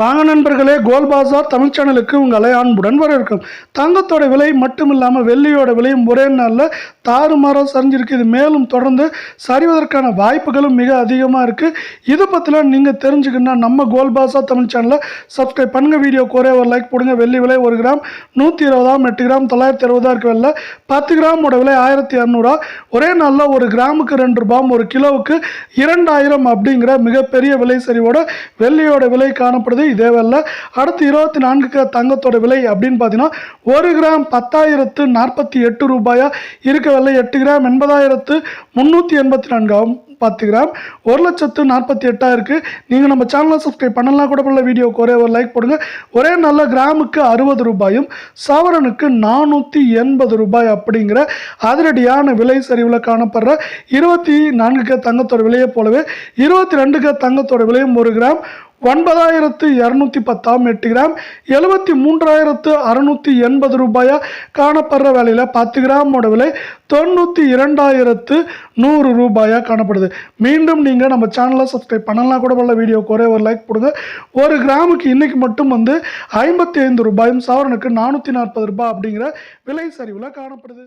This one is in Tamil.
வாங்க நண்பர்களே கோல் பாசார் தமிழ் சேனலுக்கு உங்களை அன்புடன் வரவேற்கும் தங்கத்தோட விலை மட்டும் இல்லாமல் வெள்ளியோட விலையும் ஒரே நாளில் தாறுமாறாக சரிஞ்சிருக்கு. இது மேலும் தொடர்ந்து சரிவதற்கான வாய்ப்புகளும் மிக அதிகமாக இருக்குது இதை பற்றிலாம் நீங்கள் தெரிஞ்சுக்கணுன்னா நம்ம கோல் பாசா தமிழ் சேனலை சப்ஸ்கிரைப் பண்ணுங்கள் வீடியோ ஒரே ஒரு லைக் போடுங்க. வெள்ளி விலை ஒரு கிராம் நூற்றி இருபதாம் எட்டு கிராம் தொள்ளாயிரத்தி அறுபதா இருக்க வெளில பத்து கிராமோட விலை ஆயிரத்தி இரநூறுவா ஒரே நாளில் ஒரு கிராமுக்கு ரெண்டு ரூபாயும் ஒரு கிலோவுக்கு இரண்டாயிரம் அப்படிங்கிற மிகப்பெரிய விலை சரிவோட வெள்ளியோட விலை காணப்படுது. இதே வேலை அடுத்து இருபத்தி நான்கு தங்கத்தோட விலை அப்படின்னு பார்த்தீங்கன்னா ஒரு கிராம் பத்தாயிரத்து நாற்பத்தி எட்டு ரூபாயா? இருக்க விலை எட்டு கிராம் எண்பதாயிரத்து முந்நூற்றி எண்பத்தி நான்காகும் பத்து கிராம் ஒரு லட்சத்து நாற்பத்தி எட்டாயிருக்கு நீங்கள் நம்ம சேனலை சப்ஸ்கிரைப் பண்ணலாம் கூட பண்ணல வீடியோக்கு ஒரே ஒரு லைக் போடுங்க. ஒரே நல்ல கிராமுக்கு அறுபது ரூபாயும் சவரனுக்கு நானூற்றி எண்பது ரூபாய் அப்படிங்கிற அதிரடியான விலை சரிவில் காணப்படுற இருபத்தி நான்குக்கு தங்கத்தோட விலையை போலவே இருபத்தி ரெண்டுக்கு தங்கத்தோட விலையும் ஒரு கிராம் ஒன்பதாயிரத்து இரநூத்தி பத்தாம் எட்டு கிராம் எழுபத்தி மூன்றாயிரத்து அறுநூற்றி எண்பது ரூபாயாக காணப்படுற விலையில் பத்து கிராமோட விலை தொண்ணூற்றி இரண்டாயிரத்து நூறு ரூபாயா காணப்படுது. மீண்டும் நீங்கள் நம்ம சேனலை சப்ஸ்கிரைப் பண்ணலாம் கூட உள்ள வீடியோக்கு ஒரே ஒரு லைக் கொடுங்க. ஒரு கிராமுக்கு இன்றைக்கி மட்டும் வந்து ஐம்பத்தி ஐந்து ரூபாயும் சவரனுக்கு நானூற்றி நாற்பது ரூபாய் அப்படிங்கிற விலை சரிவில் காணப்படுது.